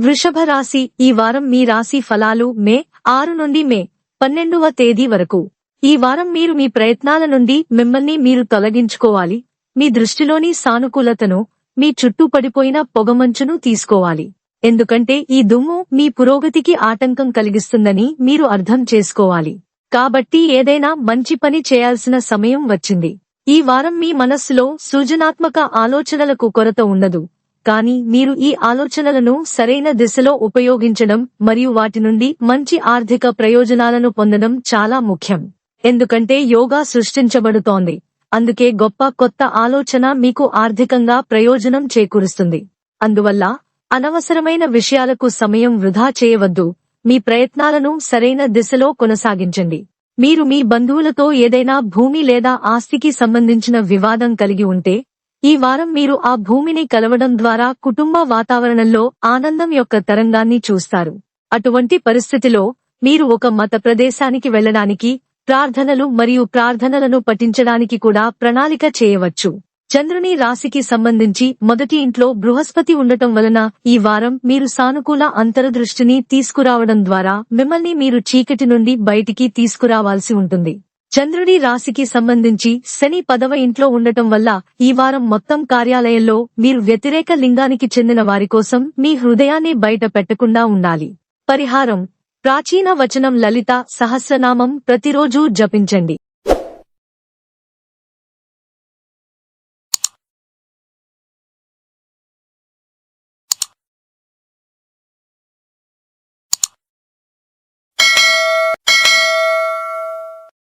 వృషభ రాశి ఈ వారం మీ రాశి ఫలాలు మే ఆరు నుండి మే పన్నెండవ తేదీ వరకు. ఈ వారం మీరు మీ ప్రయత్నాల నుండి మిమ్మల్ని మీరు తొలగించుకోవాలి. మీ దృష్టిలోని సానుకూలతను మీ చుట్టూ పడిపోయిన పొగమంచును తీసుకోవాలి. ఎందుకంటే ఈ దుమ్ము మీ పురోగతికి ఆటంకం కలిగిస్తుందని మీరు అర్థం చేసుకోవాలి. కాబట్టి ఏదైనా మంచి పని చేయాల్సిన సమయం వచ్చింది. ఈ వారం మీ మనస్సులో సృజనాత్మక ఆలోచనలకు కొరత ఉండదు. కానీ మీరు ఈ ఆలోచనలను సరైన దిశలో ఉపయోగించడం మరియు వాటి నుండి మంచి ఆర్థిక ప్రయోజనాలను పొందడం చాలా ముఖ్యం. ఎందుకంటే యోగా సృష్టించబడుతోంది. అందుకే గొప్ప కొత్త ఆలోచన మీకు ఆర్థికంగా ప్రయోజనం చేకూరుస్తుంది. అందువల్ల అనవసరమైన విషయాలకు సమయం వృధా చేయవద్దు. మీ ప్రయత్నాలను సరైన దిశలో కొనసాగించండి. మీరు మీ బంధువులతో ఏదైనా భూమి లేదా ఆస్తికి సంబంధించిన వివాదం కలిగి ఉంటే ఈ వారం మీరు ఆ భూమిని కలవడం ద్వారా కుటుంబ వాతావరణంలో ఆనందం యొక్క తరంగాన్ని చూస్తారు. అటువంటి పరిస్థితిలో మీరు ఒక మత ప్రదేశానికి వెళ్ళడానికి ప్రార్థనలు మరియు ప్రార్థనలను పఠించడానికి కూడా ప్రణాళిక చేయవచ్చు. చంద్రుని రాశికి సంబంధించి మొదటి ఇంట్లో బృహస్పతి ఉండటం వలన ఈ వారం మీరు సానుకూల అంతరదృష్టిని తీసుకురావడం ద్వారా మిమ్మల్ని మీరు చీకటి నుండి బయటికి తీసుకురావాల్సి ఉంటుంది. చంద్రుడి రాశికి సంబంధించి శని పదవ ఇంట్లో ఉండటం వల్ల ఈ వారం మొత్తం కార్యాలయంలో మీరు వ్యతిరేక లింగానికి చెందిన వారి కోసం మీ హృదయాన్ని బయట పెట్టకుండా ఉండాలి. పరిహారం. ప్రాచీన వచనం లలిత సహస్రనామం ప్రతిరోజూ జపించండి.